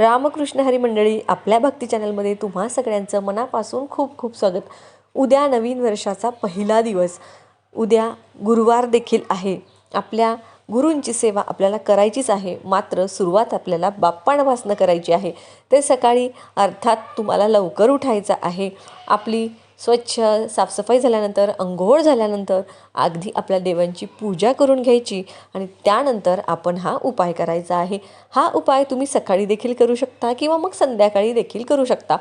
रामकृष्ण हरी मंडळी आपल्या भक्ती चॅनलमध्ये तुम्हा सगळ्यांचं मनापासून खूप खूप स्वागत. उद्या नवीन वर्षाचा पहिला दिवस. उद्या गुरुवार देखील आहे. आपल्या गुरूंची सेवा आपल्याला करायचीच आहे. मात्र सुरुवात आपल्याला बाप्पांपासनं करायची आहे. ते सकाळी अर्थात तुम्हाला लवकर उठायचं आहे. आपली स्वच्छ साफसफाई झाल्यानंतर अंघोळ झाल्यानंतर अगदी आपल्या देवांची पूजा करून घ्यायची आणि त्यानंतर आपण हा उपाय करायचा आहे. हा उपाय तुम्ही सकाळी देखील करू शकता किंवा मग संध्याकाळी देखील करू शकता.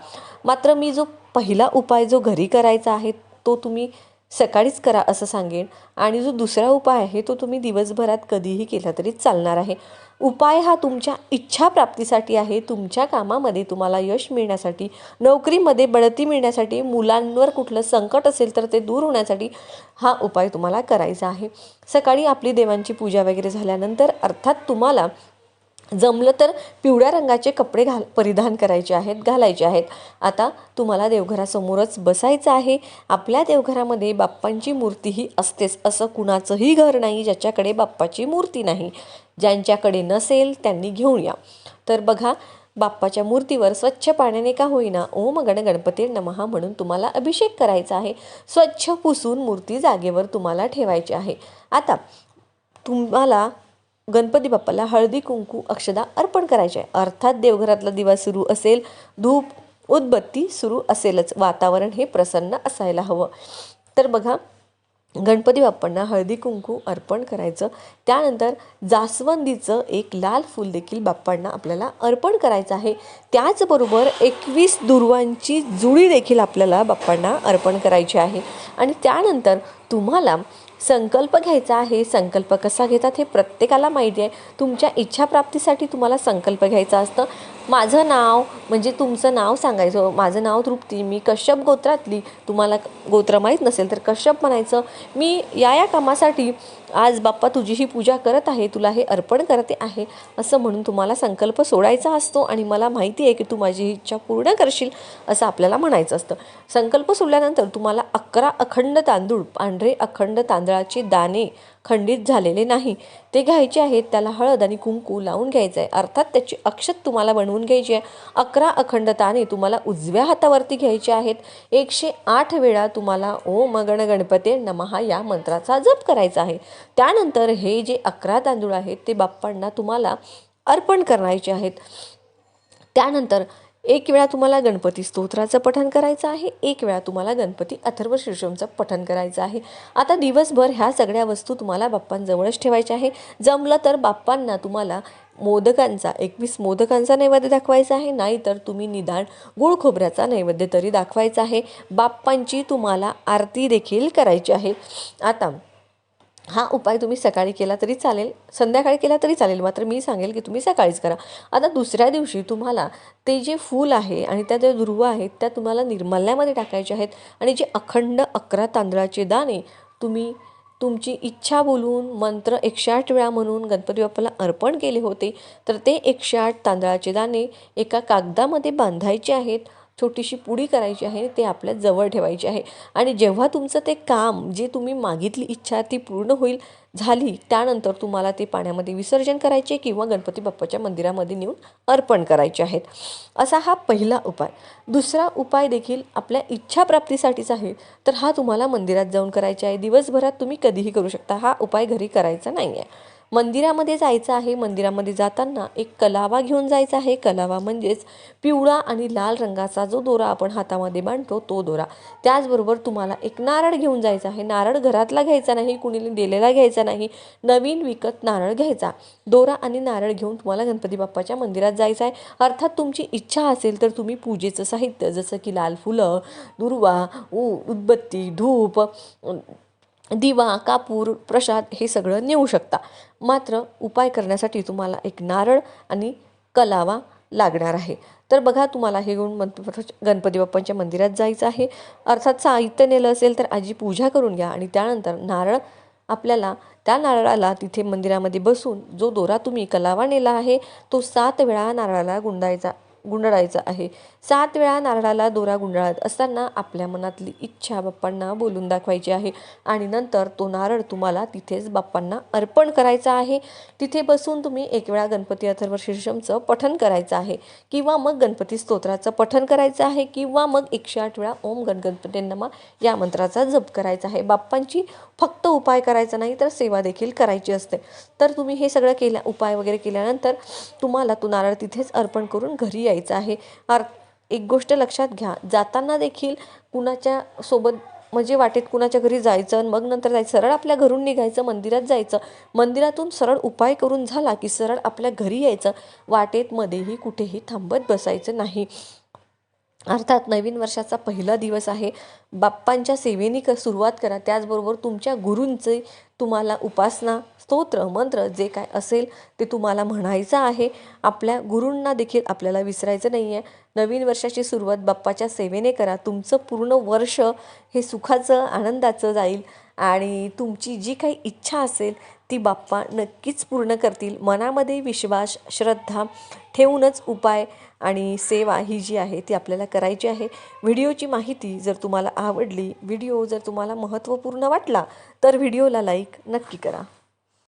मात्र मी जो पहिला उपाय जो घरी करायचा आहे तो तुम्ही सकाळीच करा असं सांगेन. आणि जो दुसरा उपाय आहे तो तुम्ही दिवसभरात कधीही केला तरी चालणार आहे. उपाय हा तुमच्या इच्छा प्राप्तीसाठी आहे. तुमच्या कामामध्ये तुम्हाला यश मिळण्यासाठी नोकरीमध्ये बढती मिळण्यासाठी मुलांवर कुठलं संकट असेल तर ते दूर होण्यासाठी हा उपाय तुम्हाला करायचा आहे. सकाळी आपली देवांची पूजा वगैरे झाल्यानंतर अर्थात तुम्हाला जमलं तर पिवळ्या रंगाचे कपडे घाल परिधान करायचे आहेत घालायचे आहेत. आता तुम्हाला देवघरासमोरच बसायचं आहे. आपल्या देवघरामध्ये बाप्पांची मूर्तीही असतेच असं कुणाचंही घर नाही ज्याच्याकडे बाप्पाची मूर्ती नाही. ज्यांच्याकडे नसेल त्यांनी घेऊन या. तर बघा बाप्पाच्या मूर्तीवर स्वच्छ पाण्याने का होईना ओम गण गणपती नमहा म्हणून तुम्हाला अभिषेक करायचा आहे. स्वच्छ पुसून मूर्ती जागेवर तुम्हाला ठेवायची आहे. आता तुम्हाला गणपती बाप्पाला हळदी कुंकू अक्षदा अर्पण करायचे. आहे अर्थात देवघरातला दिवा सुरू असेल धूप उदबत्ती सुरू असेलच. वातावरण हे प्रसन्न असायला हवं. तर बघा गणपती बाप्पांना हळदी कुंकू अर्पण करायचं. त्यानंतर जास्वंदीचं एक लाल फूल देखील बाप्पांना आपल्याला अर्पण करायचं आहे. त्याचबरोबर एकवीस दुर्वांची जुळी देखील आपल्याला बाप्पांना अर्पण करायची आहे. आणि त्यानंतर तुम्हाला संकल्प घ्यायचा आहे संकल्प कसा घेतात हे प्रत्येकाला माहिती आहे. तुमच्या इच्छाप्राप्तीसाठी तुम्हाला संकल्प घ्यायचा असतं. माझं नाव म्हणजे तुमचं नाव सांगायचं. माझं नाव तृप्ती. मी कश्यप गोत्रातली. तुम्हाला गोत्र माहीत नसेल तर कश्यप म्हणायचं. मी या या कामासाठी आज बाप्पा तुझी ही पूजा करत आहे. तुला हे अर्पण करते आहे. असं म्हणून तुम्हाला संकल्प सोडायचा असतो आणि मला माहिती आहे की तू माझी ही इच्छा पूर्ण करशील असं आपल्याला म्हणायचं असतं. संकल्प सोडल्यानंतर तुम्हाला अकरा अखंड तांदूळ पांढरे अखंड तांदूळ तांदळाचे दाणे खंडित झालेले नाही. ते घ्यायचे आहेत त्याला हळद आणि कुंकू लावून घ्यायचं आहे अर्थात त्याची अक्षत तुम्हाला बनवून घ्यायची आहे. अकरा अखंड ताने तुम्हाला उजव्या हातावरती घ्यायचे आहेत. एकशे आठ वेळा तुम्हाला ओम गण गणपते नमहा या मंत्राचा जप करायचा आहे. त्यानंतर हे जे अकरा तांदूळ आहेत ते बाप्पांना तुम्हाला अर्पण करायचे आहेत. त्यानंतर एक वेळा तुम्हाला गणपती स्तोत्राचं पठण करायचं आहे एक वेळा तुम्हाला गणपती अथर्व शीर्षमचं पठण करायचं आहे. आता दिवसभर ह्या सगळ्या वस्तू तुम्हाला बाप्पांजवळच ठेवायच्या आहे. जमलं तर बाप्पांना तुम्हाला मोदकांचा एकवीस मोदकांचा नैवेद्य दाखवायचा आहे. नाहीतर तुम्ही निदान गुळ खोबऱ्याचा नैवेद्य तरी दाखवायचा आहे. बाप्पांची तुम्हाला आरती देखील करायची आहे. आता हा उपाय तुम्ही सकाळी केला तरी चालेल संध्याकाळी केला तरी चालेल. मात्र मी सांगेल की तुम्ही सकाळीच करा. आता दुसऱ्या दिवशी तुम्हाला ते जे फूल आहे आणि त्या ज्या ध्रुव आहेत त्या तुम्हाला निर्मल्यामध्ये टाकायचे आहेत आणि जे अखंड अकरा तांदळाचे दाणे तुम्ही तुमची इच्छा बोलून मंत्र एकशे आठ वेळा म्हणून गणपती बाप्पाला अर्पण केले होते तर ते एकशे आठ तांदळाचे दाणे एका कागदामध्ये बांधायचे आहेत. छोटीशी पुडी करायची आहे ते आपल्या जवळ ठेवायची आहे. आणि जेव्हा तुमचं ते काम जे तुम्ही मागितली इच्छा ती पूर्ण होईल झाली त्यानंतर तुम्हाला ते पाण्यामध्ये विसर्जन करायचे किंवा गणपती बाप्पाच्या मंदिरामध्ये नेऊन अर्पण करायचे आहेत. असा हा पहिला उपाय. दुसरा उपाय देखील आपल्या इच्छाप्राप्तीसाठीच आहे तर हा तुम्हाला मंदिरात जाऊन करायचा आहे. दिवसभरात तुम्ही कधीही करू शकता. हा उपाय घरी करायचा नाही आहे मंदिरामध्ये जायचं आहे मंदिरामध्ये जाताना एक कलावा घेऊन जायचा आहे. कलावा म्हणजेच पिवळा आणि लाल रंगाचा जो दोरा आपण हातामध्ये बांधतो तो दोरा. त्याचबरोबर तुम्हाला एक नारळ घेऊन जायचा आहे. नारळ घरातला घ्यायचा नाही कुणीने दिलेला घ्यायचा नाही. नवीन विकत नारळ घ्यायचा. दोरा आणि नारळ घेऊन तुम्हाला गणपती बाप्पाच्या मंदिरात जायचं आहे. अर्थात तुमची इच्छा असेल तर तुम्ही पूजेचं साहित्य जसं की लाल फुलं दुर्वा उ उदबत्ती धूप दिवा कापूर प्रसाद हे सगळं नेऊ शकता. मात्र उपाय करण्यासाठी तुम्हाला एक नारळ आणि कलावा लागणार आहे. तर बघा तुम्हाला हे घेऊन गणपती बाप्पांच्या मंदिरात जायचं आहे. अर्थात साहित्य नेलं असेल तर आजी पूजा करून घ्या आणि त्यानंतर नारळ आपल्याला त्या नारळाला तिथे मंदिरामध्ये बसून जो दोरा तुम्ही कलावा नेला आहे तो सात वेळा नारळाला गुंडायचा गुंडाळायचा आहे. सात वेळा नारळाला दोरा गुंडाळत असताना आपल्या मनातली इच्छा बाप्पांना बोलून दाखवायची आहे. आणि नंतर तो नारळ तुम्हाला तिथेच बाप्पांना अर्पण करायचा आहे. तिथे बसून तुम्ही एक वेळा गणपती अथर्व शीर्षमचं पठन करायचं आहे. किंवा मग गणपती स्तोत्राचं पठन करायचं आहे. किंवा मग एकशे आठ वेळा ओम गण नमा या मंत्राचा जप करायचा आहे. बाप्पांची फक्त उपाय करायचा नाही तर सेवा देखील करायची असते. तर तुम्ही हे सगळं केल्या उपाय वगैरे केल्यानंतर तुम्हाला तो नारळ तिथेच अर्पण करून घरी यायचं आहे. आर एक गोष्ट लक्षात घ्या. जाताना देखील कुणाच्या सोबत म्हणजे वाटेत कुणाच्या घरी जायचं आणि मग नंतर जायचं. सरळ आपल्या घरून निघायचं मंदिरात जायचं. मंदिरातून सरळ उपाय करून झाला की सरळ आपल्या घरी यायचं. वाटेत मध्येही कुठेही थांबत बसायचं नाही. अर्थात नवीन वर्षाचा पहिला दिवस आहे. बाप्पांच्या सेवेनी क सुरुवात करा. त्याचबरोबर तुमच्या गुरूंचे तुम्हाला उपासना स्तोत्र मंत्र जे काय असेल ते तुम्हाला म्हणायचं आहे. आपल्या गुरूंना देखील आपल्याला विसरायचं नाही आहे नवीन वर्षाची सुरुवात बाप्पाच्या सेवेने करा. तुमचं पूर्ण वर्ष हे सुखाचं आनंदाचं जाईल. आणि तुमची जी काही इच्छा असेल ती बाप्पा नक्कीच पूर्ण करतील. मनामध्ये विश्वास श्रद्धा ठेवूनच उपाय आणि सेवा ही जी आहे ती आपल्याला करायची आहे. व्हिडिओची माहिती जर तुम्हाला आवडली व्हिडिओ जर तुम्हाला महत्त्वपूर्ण वाटला तर व्हिडिओला लाईक नक्की करा.